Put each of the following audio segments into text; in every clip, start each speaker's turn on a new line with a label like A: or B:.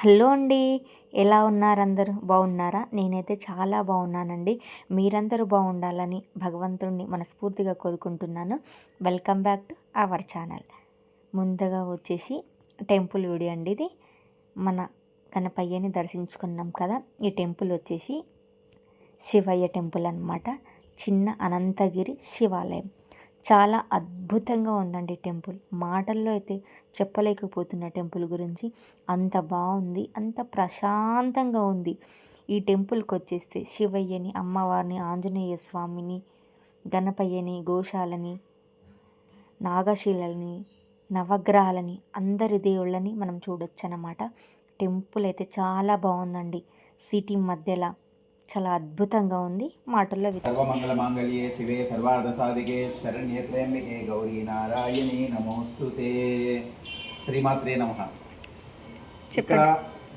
A: Hello అండి ఎలా ఉన్నారు అందరూ బాగున్నారా? నేనైతే చాలా బాగున్నానండి. మీరందరూ బాగుండాలని భగవంతుడిని మనస్ఫూర్తిగా కోరుకుంటున్నాను. Welcome back to our channel. ముందుగా వచ్చేసి టెంపుల్ వీడియో అండి ఇది. మన గణపయ్యని దర్శించుకున్నాం కదా ఈ టెంపుల్ వచ్చేసి శివయ్య టెంపుల్ అన్నమాట. చిన్న అనంతగిరి శివాలయం. చాలా అద్భుతంగా ఉందండి టెంపుల్. మాటల్లో అయితే చెప్పలేకపోతున్న టెంపుల్ గురించి అంత బాగుంది అంత ప్రశాంతంగా ఉంది. ఈ టెంపుల్కి వచ్చేస్తే శివయ్యని అమ్మవారిని ఆంజనేయ స్వామిని గణపయ్యని గోశాలని నాగశీలని నవగ్రహాలని అందరి దేవుళ్ళని మనం చూడొచ్చు అన్నమాట టెంపుల్ అయితే చాలా బాగుందండి. సిటీ మధ్యలో చాలా అద్భుతంగా ఉంది. మాటల్లో
B: సర్వమంగళ మాంగళ్యే శివే సర్వార్థ సాధికే శరణ్యే త్రయంబకే గౌరీ నారాయణి నమోస్తుతే శ్రీమాత్రే నమ. ఇక్కడ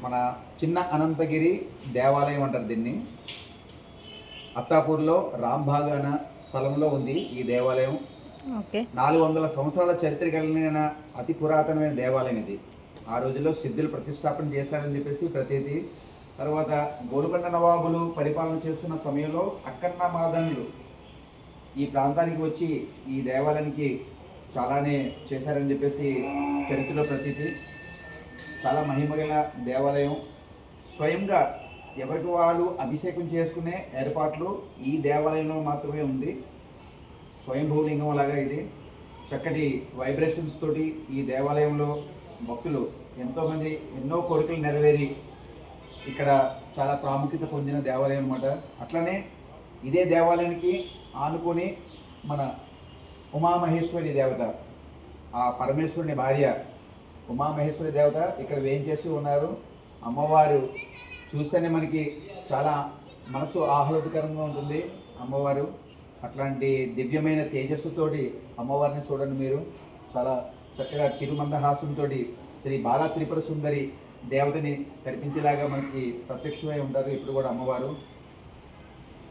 B: మన చిన్న అనంతగిరి దేవాలయం అంటారు దీన్ని. అత్తాపూర్లో రాంబాగ్ అన్న స్థలంలో ఉంది ఈ దేవాలయం.
A: ఓకే.
B: నాలుగు వందల సంవత్సరాల చరిత్ర కలిగిన అతి పురాతనమైన దేవాలయం ఇది. ఆ రోజుల్లో సిద్ధులు ప్రతిష్టాపన చేశారని చెప్పేసి ప్రతీతి తర్వాత గోలుకొండ నవాబులు పరిపాలన చేస్తున్న సమయంలో అక్కన్న మాదనులు ఈ ప్రాంతానికి వచ్చి ఈ దేవాలయానికి చాలానే చేశారని చెప్పేసి చరిత్రలో ప్రతీతి. చాలా మహిమగల దేవాలయం. స్వయంగా ఎవరికి వాళ్ళు అభిషేకం చేసుకునే ఏర్పాట్లు ఈ దేవాలయంలో మాత్రమే ఉంది. స్వయంభూలింగం లాగా ఇది. చక్కటి వైబ్రేషన్స్ తోటి ఈ దేవాలయంలో భక్తులు ఎంతోమంది ఎన్నో కోరికలు నెరవేరి ఇక్కడ చాలా ప్రాముఖ్యత పొందిన దేవాలయం అనమాట అట్లనే ఇదే దేవాలయానికి ఆనుకొని మన ఉమామహేశ్వరి దేవత ఆ పరమేశ్వరుని భార్య ఉమామహేశ్వరి దేవత ఇక్కడ వేయించేసి ఉన్నారు. అమ్మవారు చూస్తేనే మనకి చాలా మనసు ఆహ్లాదకరంగా ఉంటుంది అమ్మవారు. అట్లాంటి దివ్యమైన తేజస్సుతోటి అమ్మవారిని చూడండి మీరు. చాలా చక్కగా చిరుమందహాసంతో శ్రీ బాలా త్రిపుర సుందరి దేవతని కనిపించేలాగా మనకి ప్రత్యక్షమై ఉంటారు ఇప్పుడు కూడా అమ్మవారు.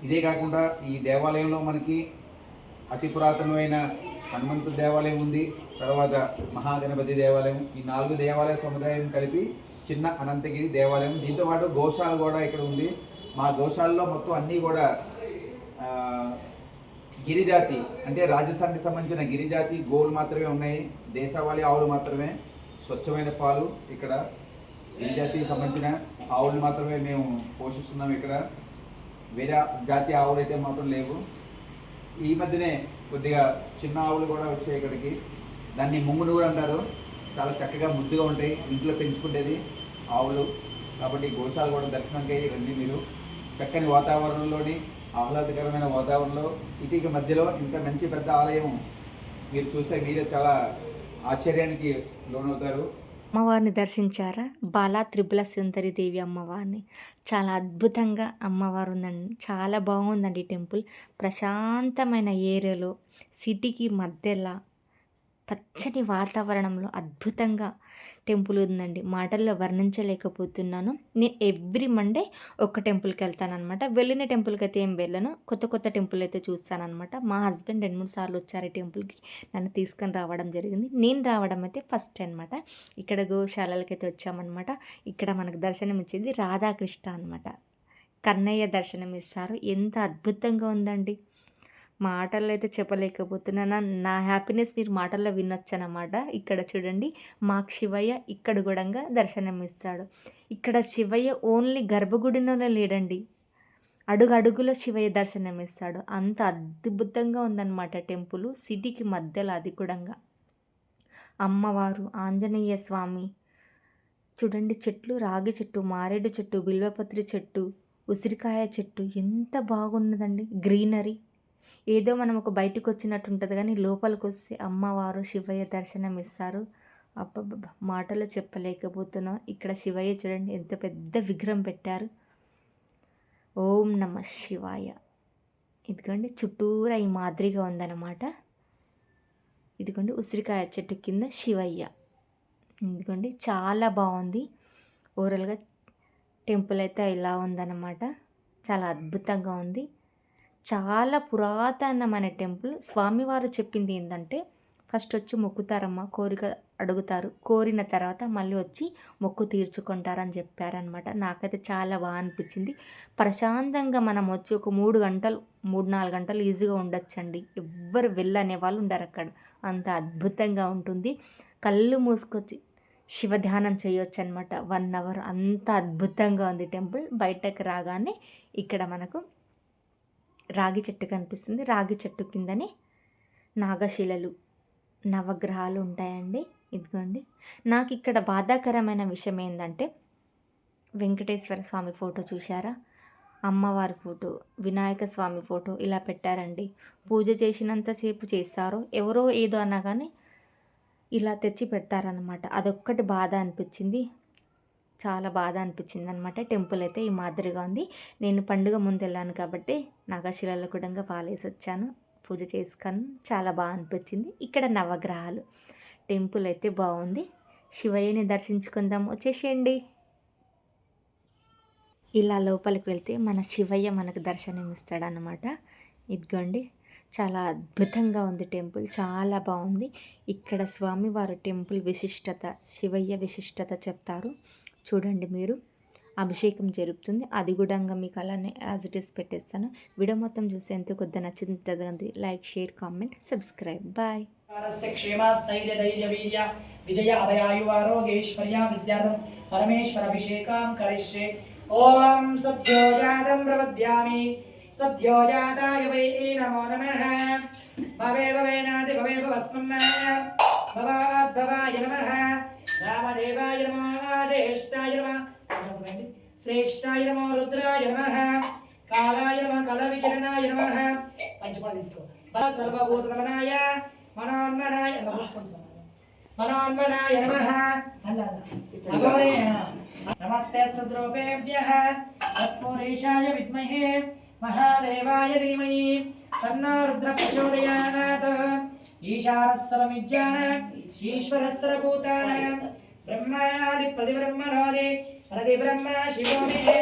B: ఇదే కాకుండా ఈ దేవాలయంలో మనకి అతి పురాతనమైన హనుమంతు దేవాలయం ఉంది తర్వాత మహాగణపతి దేవాలయం. ఈ నాలుగు దేవాలయ సముదాయం కలిపి చిన్న అనంతగిరి దేవాలయం. దీంతో పాటు గోశాల కూడా ఇక్కడ ఉంది. మా గోశాలలో మొత్తం అన్నీ కూడా గిరిజాతి అంటే రాజస్థాన్కి సంబంధించిన గిరిజాతి గోవులు మాత్రమే ఉన్నాయి. దేశవాళీ ఆవులు మాత్రమే. స్వచ్ఛమైన పాలు ఇక్కడ జాతికి సంబంధించిన ఆవులు మాత్రమే మేము పోషిస్తున్నాం ఇక్కడ. వేరే జాతి ఆవులు అయితే మాత్రం లేవు. ఈ మధ్యనే కొద్దిగా చిన్న ఆవులు కూడా వచ్చాయి ఇక్కడికి. దాన్ని ముంగునూరు అంటారు. చాలా చక్కగా ముద్దుగా ఉంటాయి. ఇంట్లో పెంచుకునేది ఆవులు. కాబట్టి గోశాల కూడా దర్శనంకి రండి మీరు. చక్కని వాతావరణంలోని ఆహ్లాదకరమైన వాతావరణంలో సిటీకి మధ్యలో ఇంత మంచి పెద్ద ఆలయం మీరు చూస్తే మీరే చాలా ఆశ్చర్యానికి లోనవుతారు.
A: అమ్మవారిని దర్శించారా? బాలా త్రిపుల సుందరి దేవి అమ్మవారిని. చాలా అద్భుతంగా అమ్మవారు ఉందండి చాలా బాగుందండి టెంపుల్. ప్రశాంతమైన ఏరియాలో సిటీకి మధ్యలో పచ్చని వాతావరణంలో అద్భుతంగా టెంపుల్ ఉందండి. మాటల్లో వర్ణించలేకపోతున్నాను. నేను ఎవ్రీ మండే ఒక టెంపుల్కి వెళ్తానమాట వెళ్ళిన టెంపుల్కి అయితే ఏం వెళ్ళను. కొత్త కొత్త టెంపుల్ అయితే చూస్తానమాట మా హస్బెండ్ రెండు మూడు సార్లు వచ్చారు ఈ టెంపుల్కి. నన్ను తీసుకొని రావడం జరిగింది. నేను రావడం అయితే ఫస్ట్ అనమాట ఇక్కడ గోశాలలకి అయితే వచ్చామన్నమాట. ఇక్కడ మనకు దర్శనం ఇచ్చింది రాధాకృష్ణ అనమాట కన్నయ్య దర్శనం ఇస్తారు. ఎంత అద్భుతంగా ఉందండి. మాటల్లో అయితే చెప్పలేకపోతున్నాను నా హ్యాపీనెస్ మీరు మాటల్లో వినొచ్చు అనమాట ఇక్కడ చూడండి మాకు శివయ్య ఇక్కడ కూడా దర్శనం ఇస్తాడు ఇక్కడ శివయ్య ఓన్లీ గర్భగుడిలోనే లేడండి. అడుగు అడుగులో శివయ్య దర్శనం ఇస్తాడు అంత అద్భుతంగా ఉందన్నమాట టెంపుల్ సిటీకి మధ్యలో అది కూడా అమ్మవారు ఆంజనేయ స్వామి. చూడండి చెట్లు రాగి చెట్టు మారేడు చెట్టు బిల్వపత్రి చెట్టు ఉసిరికాయ చెట్టు ఎంత బాగున్నదండి. గ్రీనరీ. ఏదో మనం ఒక బయటకు వచ్చినట్టు ఉంటుంది కానీ లోపలికి వస్తే అమ్మవారు శివయ్య దర్శనం ఇస్తారు అబ్బ మాటలు చెప్పలేకపోతున్నాం. ఇక్కడ శివయ్య చూడండి ఎంత పెద్ద విగ్రహం పెట్టారు. ఓం నమ శివాయ. ఇదిగోండి చుట్టూరా ఈ మాదిరిగా ఉందన్నమాట. ఇదిగోండి ఉసిరికాయ చెట్టు కింద శివయ్య. ఇదిగోండి చాలా బాగుంది. ఓవరాల్గా టెంపుల్ అయితే ఇలా ఉందన్నమాట. చాలా అద్భుతంగా ఉంది. చాలా పురాతనమైన టెంపుల్. స్వామివారు చెప్పింది ఏంటంటే ఫస్ట్ వచ్చి మొక్కుతారమ్మ కోరిక అడుగుతారు. కోరిన తర్వాత మళ్ళీ వచ్చి మొక్కు తీర్చుకుంటారని చెప్పారనమాట నాకైతే చాలా బాగా అనిపించింది. ప్రశాంతంగా మనం వచ్చి ఒక మూడు గంటలు మూడు నాలుగు గంటలు ఈజీగా ఉండొచ్చండి. ఎవ్వరు వెళ్ళనే వాళ్ళు ఉండరు అక్కడ. అంత అద్భుతంగా ఉంటుంది. కళ్ళు మూసుకొచ్చి శివ ధ్యానం చేయొచ్చు అనమాట వన్ అవర్ అంత అద్భుతంగా ఉంది టెంపుల్. బయటకు రాగానే ఇక్కడ మనకు రాగి చెట్టు కనిపిస్తుంది. రాగి చెట్టు కిందనే నాగశిలలు నవగ్రహాలు ఉంటాయండి. ఇదిగోండి. నాకు ఇక్కడ బాధాకరమైన విషయం ఏంటంటే వెంకటేశ్వర స్వామి ఫోటో చూశారా? అమ్మవారి ఫోటో వినాయక స్వామి ఫోటో ఇలా పెట్టారండి. పూజ చేసినంతసేపు చేస్తారో ఎవరో ఏదో అన్నా కానీ ఇలా తెచ్చి పెడతారనమాట అదొక్కటి బాధ అనిపించింది. చాలా బాధ అనిపించింది అనమాట టెంపుల్ అయితే ఈ మాదిరిగా ఉంది. నేను పండుగ ముందు వెళ్ళాను కాబట్టి నాగశిలలో కూడా పాలేసి వచ్చాను. పూజ చేసుకొని చాలా బాగా అనిపించింది. ఇక్కడ నవగ్రహాలు. టెంపుల్ అయితే బాగుంది. శివయ్యని దర్శించుకుందాం. వచ్చేసేయండి. ఇలా లోపలికి వెళ్తే మన శివయ్య మనకు దర్శనం ఇస్తాడనమాట. ఇదిగోండి. చాలా అద్భుతంగా ఉంది టెంపుల్. చాలా బాగుంది. ఇక్కడ స్వామివారు టెంపుల్ విశిష్టత శివయ్య విశిష్టత చెప్తారు. చూడండి మీరు. అభిషేకం జరుగుతుంది అది కూడా మీకు అలానే యాజ్ ఇట్ ఇస్ పెట్టేస్తాను. వీడియో మొత్తం చూసి ఎంతో కొద్ది నచ్చింది like share comment subscribe. Bye
C: క్షేమాస్థైర్యధైర్యవీర్య విజయ అభయాయువారోగేశ్వర్య విద్యార్థం పరమేశ్వరభిషేకాం కరిష్యే. ఓం సత్యోజాతం ప్రపద్యామి సత్యోజాతాయ వై నమో నమ. భవే భవేనాది భవే భవస్మన్నాయ భవాద్భవాయ నమ. भवस्मन् भवाद्भवाय नमः रामदेवाय नमः ज्येष्ठाय नमः श्रेष्ठाय नमो रुद्राय नमः कालाय नमः कलविकिरणाय नमः పంచపాలు తీసుకో సర్వభూతగమనాయ మనోన్మనాయ నమస్కారం మనోన్మనాయ నమః అల్ల అల్ల అగోరే నమస్తే సద్రూపేభ్యః తత్పురేషాయ విద్మహే మహాదేవాయ ధీమహి తన్నో రుద్ర ప్రచోదయానాత్ ఈశానः సర్వమిజ్ఞాన ఈశ్వరः సర్వభూతాన బ్రహ్మాది ప్రతిబ్రహ్మణోది ప్రతిబ్రహ్మ శివో మే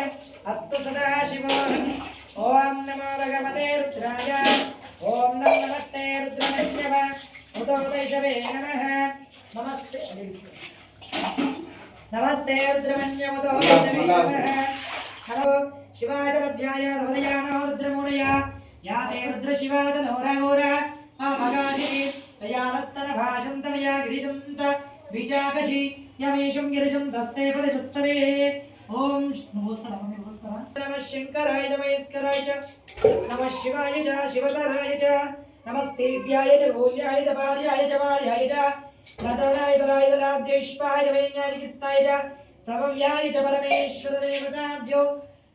C: అస్తు సదా శివో ఓం నమో భగవతే రుద్రాయ ఓం నమో నమస్తే రుద్రమన్యవ ఉతో వైషవే నమః నమస్తే నమస్తే రుద్రమన్యవతో వైషవే నమః హలో శివాయ లభ్యాయ హృదయానో రుద్రమూడయ యాతే రుద్ర శివాద నోరఘోర మా దయానస్తన భాషం తమయా గిరిశంత విచాకశి యమేషం గిరిశం తస్తే పరిశస్తవే ఓం నమోస్తర నమోస్తర నమ శంకరాయ చ మహేశ్వరాయ చ నమ శివాయ చ శివతరాయ చ నమస్తేద్యాయ చ గోల్యాయ చ భార్యాయ చ భార్యాయ చ రతనాయ తరాయ తరాద్యేష్పాయ చ వైజ్ఞానికిస్తాయ చ ప్రభవ్యాయ చ పరమేశ్వర దేవతాభ్యో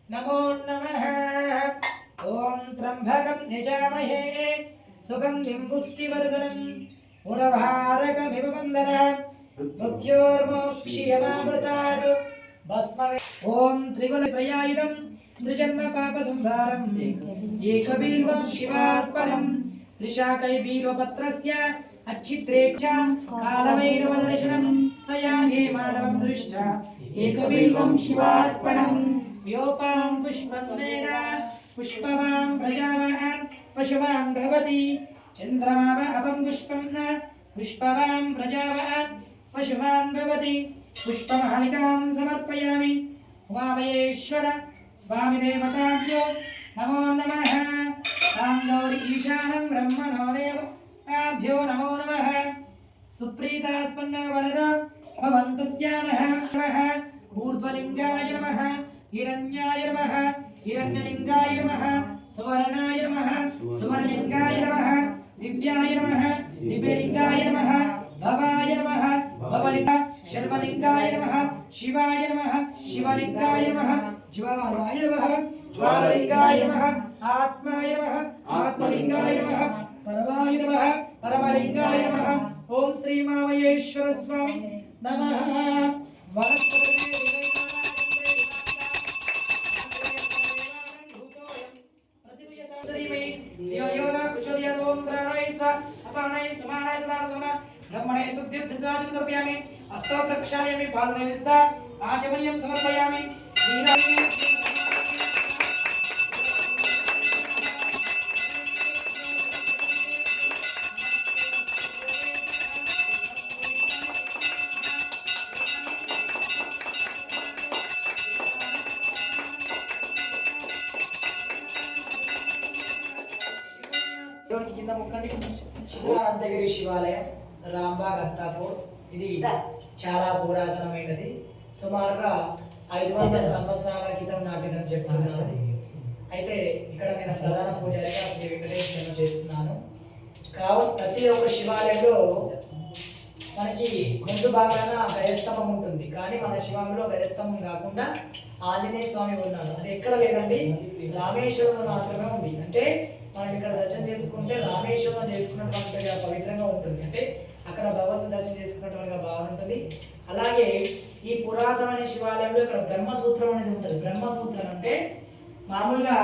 C: నమో నమః ఓం త్రంభకం యజామహే సుగంధిం పుష్టివర్ధనం ఉరభారకమివ వందన మృత్యోర్మోక్షియమామృతాత్ భస్మవే ఓం త్రిగుణత్రయాయుధం త్రిజన్మ పాప సంహారం ఏకబీల్వం శివార్పణం త్రిశాకై బీల్వపత్రస్య అచ్చిత్రేక్ష కాలవైరవదర్శనం తయానే మానవం దృష్ట ఏకబీల్వం శివార్పణం వ్యోపాం పుష్పం వేద पुष्पवां भजावः पशुवां भवति। चन्द्रमाव अपङ्गुष्पं न पुष्पवां व्रजावः पशुवान् भवति। पुष्पमालिकां समर्पयामि। उमामयेश्वर स्वामिदेवताभ्यो, नमो नमः। तां गौरी ईशानं देव ताभ्यो नमो नमः। सुप्रीतास्पन्न वरद भवन्तस्या नः नमः। ऊर्ध्वलिङ्गाय नमः। हिरण्याय नमः। ఊర్ధ్వలింగాయ నమః హిరణ్యాయ నమః హిరణ్యలింగాయ నమః సువర్ణాయ నమః సువర్ణలింగాయ నమః దివ్యాయ నమః దివ్యలింగాయ నమః భవాయ నమః భవలింగ శర్వలింగాయ నమః శివాయ నమః శివలింగాయ నమః జ్వాలాయ నమః జ్వాలలింగాయ నమః ఆత్మాయ నమః ఆత్మలింగాయ నమః పరమాయ నమః పరమలింగాయ నమః ఓం శ్రీ अपमाने समाने सदार्थमना ब्रह्मणे शुद्धियुद्ध सदाचिम सर्पयामि हस्तौ प्रक्षालयामि पादने विस्ता आचमनीयं समर्पयामि। वीरामि। అనంతగిరి శివాలయం రాంబాగ్ అత్తాపూర్. ఇది చాలా పురాతనమైనది. సుమారుగా ఐదు వందల సంవత్సరాల క్రితం నాటిదని చెప్తున్నారు. అయితే ఇక్కడ నేను ప్రధాన పూజారిగా శ్రీ వెంకటేశ్వరం చేస్తున్నాను. కావు ప్రతి ఒక్క శివాలయంలో మనకి ముందు భాగాన గయస్తంభం ఉంటుంది. కానీ మన శివాలయంలో గయస్తంభం కాకుండా ఆంజనేయ స్వామి ఉన్నాడు. అది ఎక్కడ లేదండి? రామేశ్వరంలో మాత్రమే ఉంది. అంటే మనం ఇక్కడ దర్శనం చేసుకుంటే రామేశ్వరం చేసుకున్నటువంటిగా పవిత్రంగా ఉంటుంది. అంటే అక్కడ భగవంతుని దర్శనం చేసుకున్నట్టుగా బాగుంటుంది. అలాగే ఈ పురాతనమైన శివాలయంలో ఇక్కడ బ్రహ్మసూత్రం అనేది ఉంటుంది. బ్రహ్మసూత్రం అంటే మామూలుగా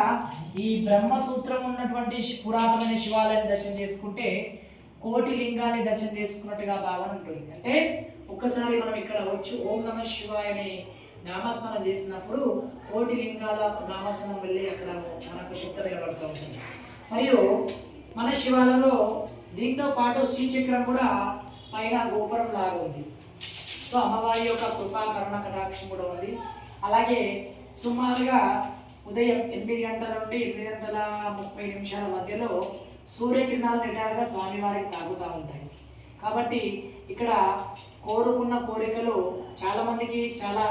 C: ఈ బ్రహ్మసూత్రం ఉన్నటువంటి శి- పురాతనమైన శివాలయాన్ని దర్శనం చేసుకుంటే కోటి లింగాన్ని దర్శనం చేసుకున్నట్టుగా భావన ఉంటుంది. అంటే ఒక్కసారి మనం ఇక్కడ వచ్చి. ఓం నమ శివాయ అని నామస్మరణ చేసినప్పుడు కోటి లింగాల నామస్మరణం వెళ్ళి అక్కడ మనకు శుద్ధ నిలబడుతూ ఉంటుంది. మరియు మన శివాలయంలో దీంతో పాటు శ్రీచక్రం కూడా పైన గోపురం లాగా ఉంది. సో అమ్మవారి యొక్క కృపా కరుణ కటాక్షం కూడా ఉంది. అలాగే సుమారుగా ఉదయం ఎనిమిది గంటల నుండి ఎనిమిది గంటల ముప్పై నిమిషాల మధ్యలో సూర్యకిరణాలు నిటారుగా స్వామివారికి తాగుతూ ఉంటాయి. కాబట్టి ఇక్కడ కోరుకున్న కోరికలు చాలామందికి చాలా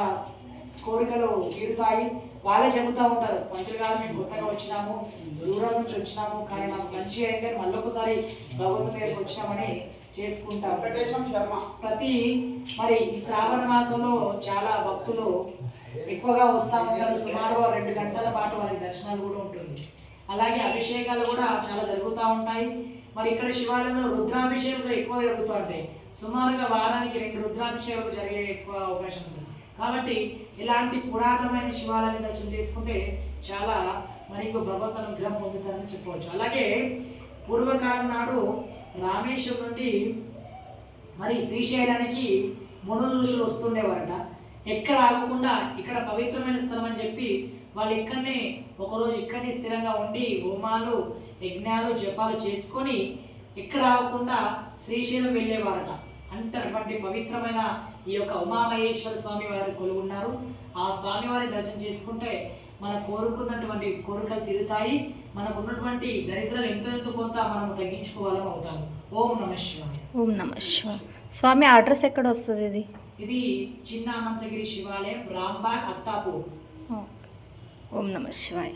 C: కోరికలు తీరుతాయి. వాళ్ళే చెబుతూ ఉంటారు పంతులు గారు మేము కొత్తగా వచ్చినాము దూరం నుంచి వచ్చినాము కానీ నాకు మంచి అయింది మళ్ళీ ఒకసారి భగవంతుని దగ్గరికి వచ్చినామని చేసుకుంటాం ప్రతి మరి ఈ శ్రావణ మాసంలో చాలా భక్తులు ఎక్కువగా వస్తూ ఉంటారు. సుమారు రెండు గంటల పాటు వాళ్ళకి దర్శనాలు కూడా ఉంటుంది. అలాగే అభిషేకాలు కూడా చాలా జరుగుతూ ఉంటాయి. మరి ఇక్కడ శివాలయంలో రుద్రాభిషేకాలు ఎక్కువ జరుగుతూ ఉంటాయి. సుమారుగా వారానికి రెండు రుద్రాభిషేకాలు జరిగే ఎక్కువ అవకాశం ఉంటుంది. కాబట్టి ఇలాంటి పురాతనమైన శివాలయాన్ని దర్శనం చేసుకుంటే చాలా మనకు భగవంతు అనుగ్రహం పొందుతారని చెప్పవచ్చు. అలాగే పూర్వకాలం నాడు రామేశ్వరం నుండి మరి శ్రీశైలానికి మునులు ఋషులు వస్తుండేవారట. ఎక్కడ ఆగకుండా ఇక్కడ పవిత్రమైన స్థలం అని చెప్పి వాళ్ళు ఇక్కడనే ఒకరోజు ఇక్కడనే స్థిరంగా ఉండి హోమాలు యజ్ఞాలు జపాలు చేసుకొని ఎక్కడ ఆగకుండా శ్రీశైలం వెళ్ళేవారట. అంతటువంటి పవిత్రమైన ఈ యొక్క ఉమామహేశ్వర స్వామి వారు కొలువున్నారు. ఆ స్వామివారి దర్శనం చేసుకుంటే మన కోరుకున్నటువంటి కోరికలు తీరుతాయి. మనకు ఉన్నటువంటి దరిద్రాలు ఎంతో ఎంతో కొంత మనము తగ్గించుకోవాలం అవుతాము. ఓం నమ శివాయ.
A: ఓం నమ శివ స్వామి అడ్రస్ ఎక్కడ వస్తుంది ఇది?
C: ఇది చిన్న అనంతగిరి శివాలయం రాంబాగ్ అత్తాపూర్.
A: ఓం నమ శివాయ.